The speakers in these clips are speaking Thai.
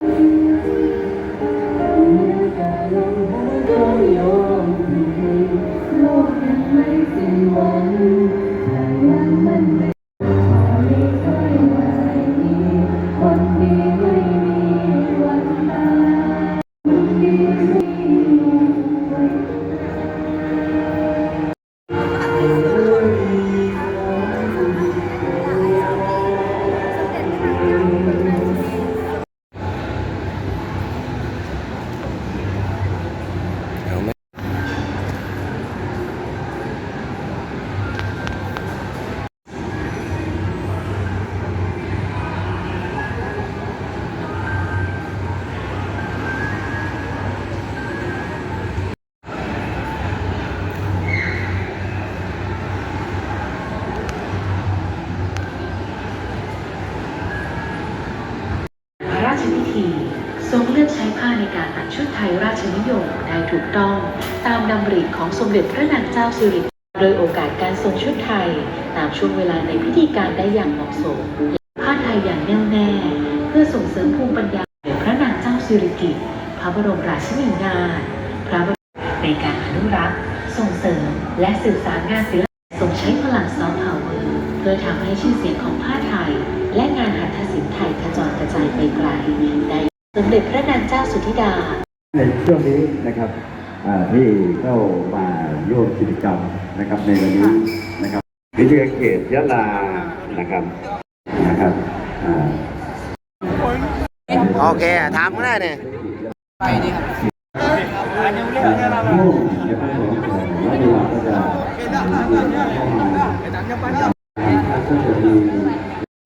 พ ชุดไทยราชนิยมได้ถูกต้อง ตามดำริของสมเด็จพระนางเจ้าสิริกิติ์โดยโอกาสการทรงชุดไทย ตามช่วงเวลาในพิธีการได้อย่างเหมาะสมและผ้าไทยอย่างแน่วแน่ เพื่อส่งเสริมภูมิปัญญาสมเด็จพระนางเจ้าสิริกิติ์พระบรมราชินีนาถพระบรมในการอนุรักษ์ ส่งเสริมและสืบสานงานศิลปะทรงใช้พลังซอฟต์พาวเวอร์เพื่อทำให้ชื่อเสียงของผ้าไทย และงานหัตถศิลป์ไทยกระจรกระจายไปไกลได้สมเด็จพระนางเจ้าสุธิดา ในช่วงนี้นะครับอ่าที่เข้ามาร่วมกิจกรรมนะครับในวันนี้นะครับวิทยาเขตยะลานะครับนะครับอ่าโอเคถามก็ได้เนี่ยผู้ในภาคของรัฐบาลก็จะก็จะมี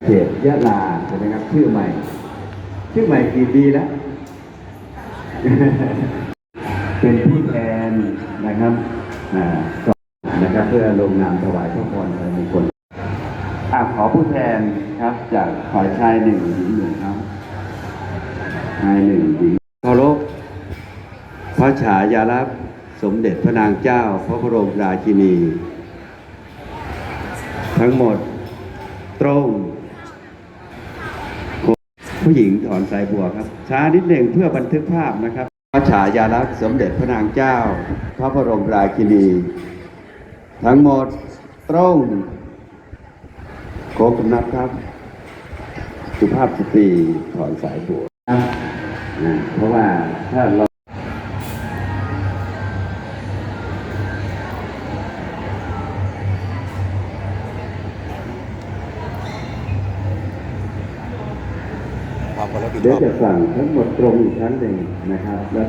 เขตยะลาใช่ไหมครับชื่อใหม่ ชื่อใหม่กี่ปีแล้ว เป็นผู้แทนนะครับก่อนนะครับเพื่อลงนามถวายพระพรในมงคลอะขอผู้แทนครับจากฝ่ายชายหนึ่งหญิงหนึ่งครับชายหนึ่งหญิงเคารพพระฉายาลักษณ์สมเด็จพระนางเจ้า พระบรมราชินี ทั้งหมดตรง ผู้หญิงถอนสายบัวครับ ช้านิดหนึ่งเพื่อบันทึกภาพนะครับพระฉายาลักษณ์สมเด็จพระนางเจ้า พระบรมราชินี ทั้งหมดตรงโคกำนับครับ สุภาพสตรีถอนสายบัวเพราะว่าถ้าเรา เดี๋ยวจะสั่งทั้งหมดตรงอีกครั้งหนึ่งนะครับ และ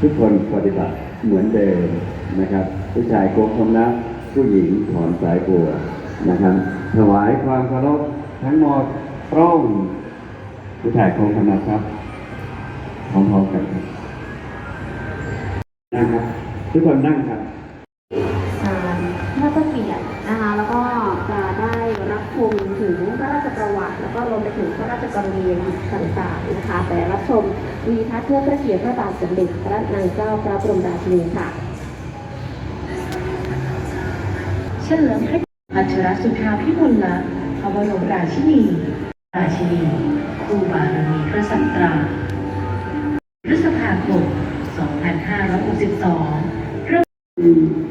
ทุกคนปฏิบัติเหมือนเดิมนะครับ ผู้ชายโกงคำนับผู้หญิงถอนสายบัวนะครับ ถวายความเคารพทั้งหมดตรง ผู้ชายโกงคำนับครับพร้อมๆกันครับนั่งครับ ทุกคนนั่งครับศาลพระเจ้าเกียรตินะคะแล้วก็จะได้รับชมถึ งพระราชประวัติ แล้วก็รวมไปถึงพระราชกรณียกิจต่างๆนะคะแต่รับชมวีทัศน์เพื่อพระเกียรติพระบาทสมเด็จพระนางเจ้าพระบรมราชินีค่ะเฉลิมพระอัชรสุธาพิมลลักษณ์พระบรมราชินี ราชินีครูบารมีพระสัตราพฤษภาคม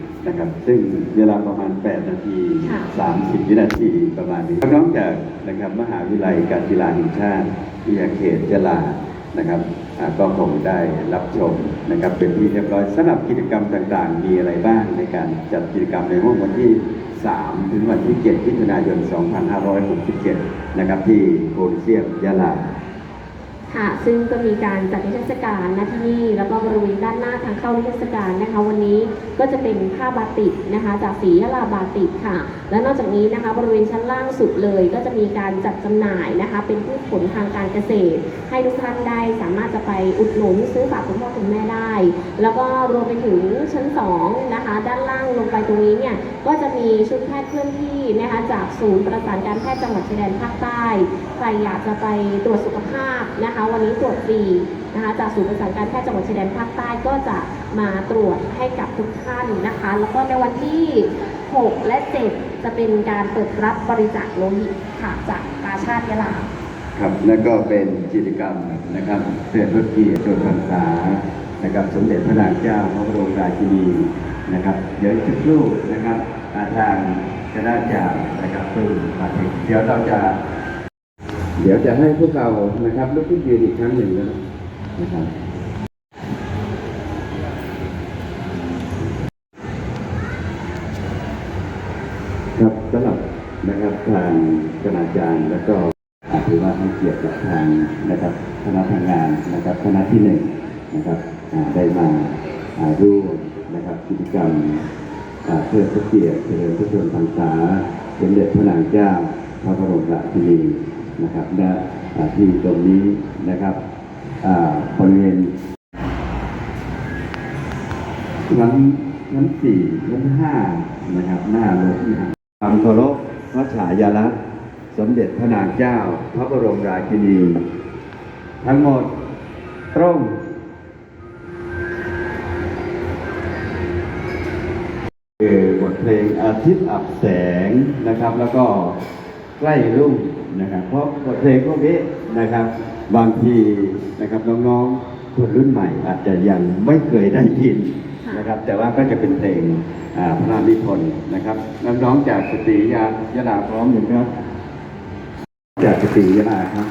2562 นะครับซึ่งเวลาประมาณ 8 นาทีค่ะ30 วินาทีประมาณนี้น้องๆจากนะครับมหาวิทยาลัยการกีฬาแห่งชาติวิทยาเขตยะลานะครับอ่าก็คงได้รับชมนะครับเป็นที่เรียบร้อยสำหรับกิจกรรมต่างๆ มีอะไรบ้างในการจัดกิจกรรมในห้องวันที่ 3 ถึงวันที่ 7 มิถุนายน 2567 นะครับที่โคลเซียมยะลา ค่ะซึ่งก็มีการจัดนิทรรศการณที่นี่แล้วก็บริเวณด้านหน้าทางเข้านิทรรศการนะคะ วันนี้ก็จะเป็นผ้าบาติกนะคะ จากสียะลาบาติกค่ะ และนอกจากนี้นะคะ บริเวณชั้นล่างสุดเลย ก็จะมีการจัดจำหน่ายนะคะ เป็นพืชผลทางการเกษตร ให้ทุกท่านได้สามารถจะไปอุดหนุนซื้อฝากคุณพ่อคุณแม่ได้ แล้วก็รวมไปถึงชั้น2นะคะ ด้านล่างลงไปตรงนี้เนี่ยก็จะมีชุดแพทย์เคลื่อนที่นะคะจากศูนย์ประสานการแพทย์จังหวัดชายแดนภาคใต้ใครอยากจะไปตรวจสุขภาพนะคะวันนี้ตรวจฟรีนะคะจากศูนย์ประสานการแพทย์จังหวัดชายแดนภาคใต้ก็จะมาตรวจให้กับทุกท่านนะคะ แล้วก็ในวันที่ 6 และ 7 จะเป็นการเปิดรับบริจาคโลหิตค่ะจากกาชาติยะลาครับแล้วก็เป็นกิจกรรมนะครับเพื่อพระเกียรติชนพรรษานะครับสมเด็จพระนางเจ้าพระบรมราชินีนะครับเดี๋ยวสักครู่นะครับอาทางคณะจารย์นะครับซึ่งมาถึงเดี๋ยวเราจะ เดี๋ยวจะให้พวกเรานะครับลุกขึ้นยืนอีกครั้งหนึ่งแล้วนะครับครับสำหรับนะครับทางคณาจารย์แล้วก็อาถือว่าให้เกียรติกับทางนะครับคณะทำงานนะครับคณะที่หนึ่งนะครับอ่าได้มาอ่าร่วมนะครับกิจกรรมอ่าเพื่อพระเกียรติเฉลิมพระชนมพรรษาสมเด็จพระนางเจ้าพระบรมราชินี นะครับณที่ตรงนี้นะครับบริเวณชั้นชั้นสี่ชั้นห้านะครับหน้าโรงหนังคำเคารพพระฉายาลักษณ์สมเด็จพระนางเจ้า พระบรมราชินี ทั้งหมดตรงคือบทเพลงอาทิตย์อับแสงนะครับแล้วก็ ใกล้รุ่งนะครับ เพราะบทเพลงพวกนี้นะครับ บางทีนะครับน้องๆคนรุ่นใหม่ อาจจะยังไม่เคยได้ยินนะครับ แต่ว่าก็จะเป็นเพลงพระราชนิพนธ์นะครับน้องๆจากสตรียายาลาพร้อมอยู่ครับ จากสตรียาลาครับ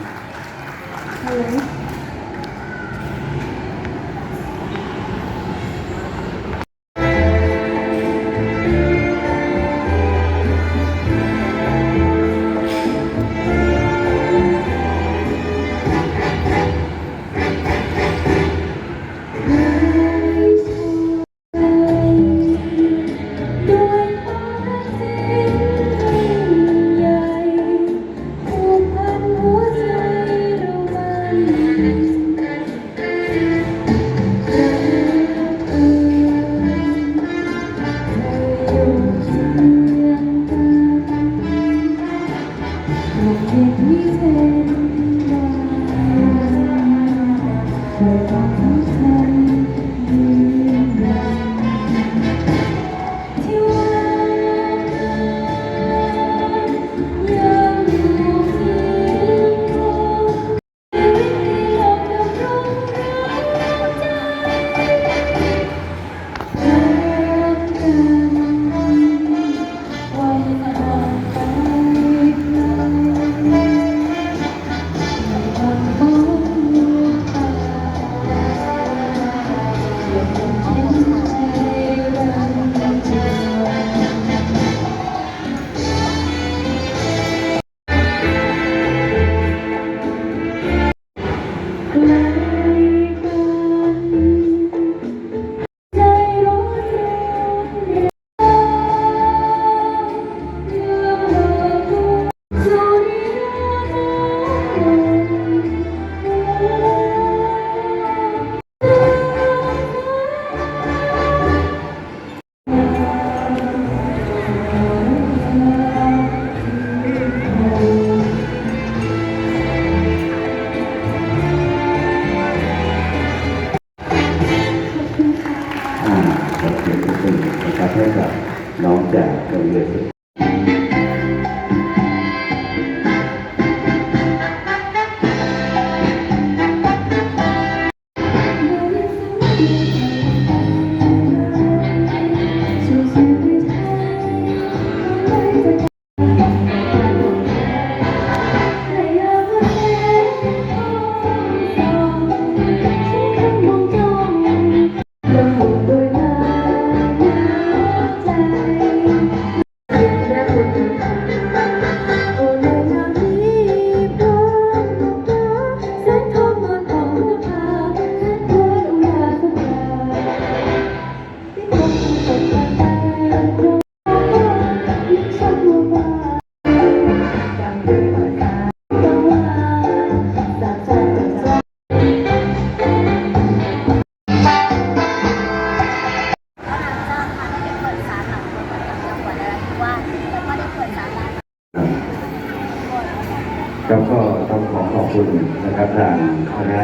ครับก็ต้องขอขอบคุณนะครับทางคณะ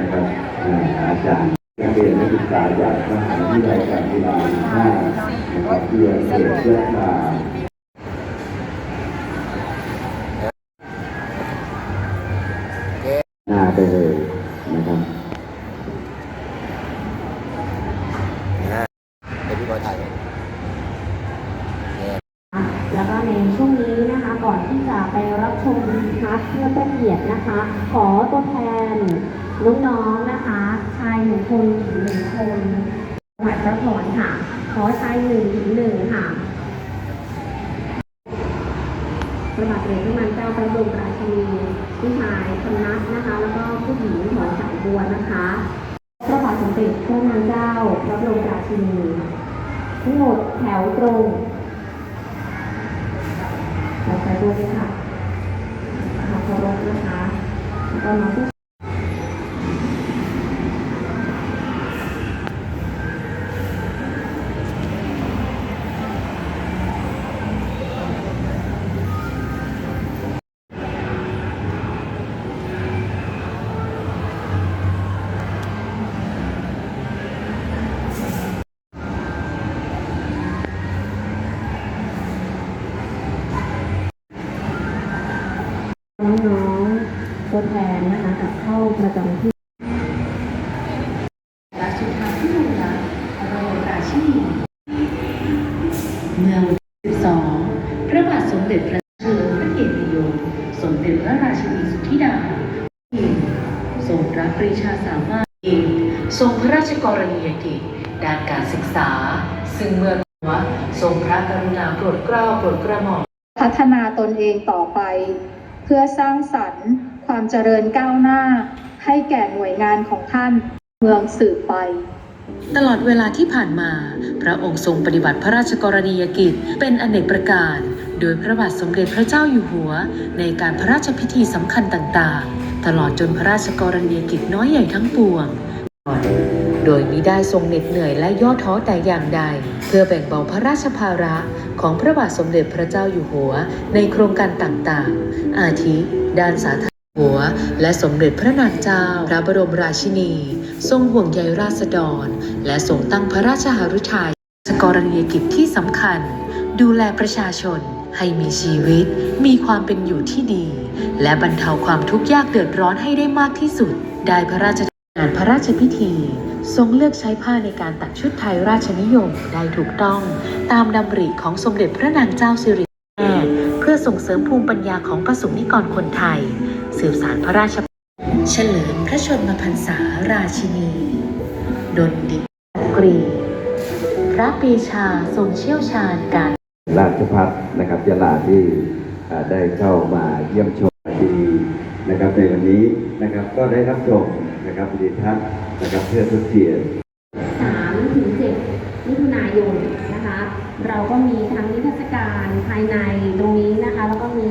นะครับอาจารย์นักเรียนนักศึกษาจากมหาวิทยาลัยการกีฬาแห่งชานะครับที่อเสียเชื่อมา เทพเกียรตินะคะ ขอตัวแทนน้องๆนะคะ ชายหนึ่งคนหญิงหนึ่งคนถวายพระพรค่ะ ขอชายหนึ่งหญิงหนึ่งค่ะพระบาทสมเด็จพระนางเจ้าพระบรมราชินีผู้ชายคณะนะคะ แล้วก็ผู้หญิงของสายบัวนะคะพระบาทสมเด็จพระนางเจ้าพระบรมราชินีทั้งหมดแถวตรงแถวสายบัวเลยค่ะ con nó cũng Mm-hmm. ตัวแทนนะคะกับเข้าประจำที่และสุดท้ายที่โรงรักพระบรมราชินีเมือง12พระบาทสมเด็จพระเจ้าพระเกียรติยศสมเด็จพระราชินีสุธิดาทรงรับปรีชาสามารถทรงพระราชกรณียกิจด้านการศึกษา ซึ่งเมื่อว่าทรงพระกรุณาโปรดเกล้าโปรดกระหม่อมพัฒนาตนเองต่อไป เพื่อสร้างสรรค์ ความเจริญก้าวหน้า ให้แก่หน่วยงานของท่านเมืองสืบไป ตลอดเวลาที่ผ่านมา พระองค์ทรงปฏิบัติพระราชกรณียกิจ เป็นอเนกประการ โดยพระบาทสมเด็จพระเจ้าอยู่หัว ในการพระราชพิธีสำคัญต่างๆ ตลอดจนพระราชกรณียกิจน้อยใหญ่ทั้งปวง โดยมิได้ทรงเหน็ดเหนื่อยและย่อท้อแต่อย่างใด เพื่อแบ่งเบาพระราชภาระของพระบาทสมเด็จพระเจ้าอยู่หัว ในโครงการต่างๆ อาทิด้านสาธารณ หัวและสมเด็จพระนางเจ้า พระบรมราชินี ทรงห่วงใยราษฎร และทรงตั้งพระราชหฤทัยสกรณียกิจที่สำคัญ ดูแลประชาชนให้มีชีวิต มีความเป็นอยู่ที่ดี และบรรเทาความทุกข์ยากเดือดร้อนให้ได้มากที่สุด ได้พระราชงานพระราชพิธี ทรงเลือกใช้ผ้าในการตัดชุดไทยราชนิยมได้ถูกต้อง ตามดำริของสมเด็จพระนางเจ้าสิริ อส่งเสริมภูมิปัญญาของประสงค์นิกรคนไทย สืบสารพระราชเฉลิมพระชนมพรรษาราชินี ดนดิกรี พระปีชาทรงเชี่ยวชาญการ ราชพัฒนะครับยะลาที่ได้เข้ามาเยี่ยมชมดีนะครับในวันนี้นะครับก็ได้รับชมนะครับดีทัศน์นะครับเพื่อทุกเกียรติ3ถึง มิถุนายนนะคะ เราก็มีทั้งนิทรรศการภายในตรงนี้นะคะ แล้วก็มี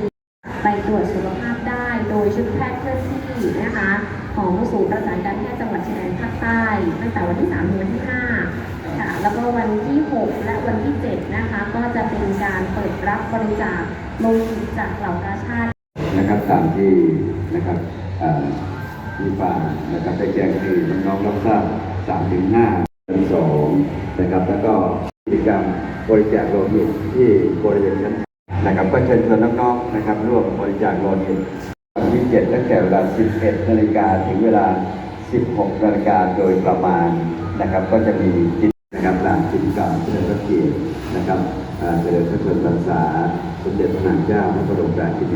ไปตรวจสุขภาพได้โดยชุดแพทย์เคลื่อนที่นะคะ ของศูนย์ประสานการแพทย์จังหวัดชายแดนภาคใต้ตั้งแต่วันที่3ถึงวันที่5ค่ะแล้วก็วันที่ 6 และวันที่ 7 นะคะ ก็จะเป็นการเปิดรับบริจาคลงจากเหล่ากาชาตินะครับตามที่นะครับมีป่านะครับได้แจ้งให้น้องๆรับทราบ3ถึง5 ชั้นสองนะครับ แล้วก็กิจกรรมบริจาคโลหิตที่บริเวณชั้นนะครับก็เชิญชวนน้องๆนะครับร่วมบริจาคโลหิตวันที่7ตั้งแต่เวลา 11นาฬิกาถึงเวลา 16นาฬิกาโดยประมาณนะครับ ก็จะมีกิจนะครมบตางกิจกรรมเฉลิมพระเกียรตินะครับเฉลิมพระชนมพรรษาสมเด็จพระนางเจ้าพระบรมราชินี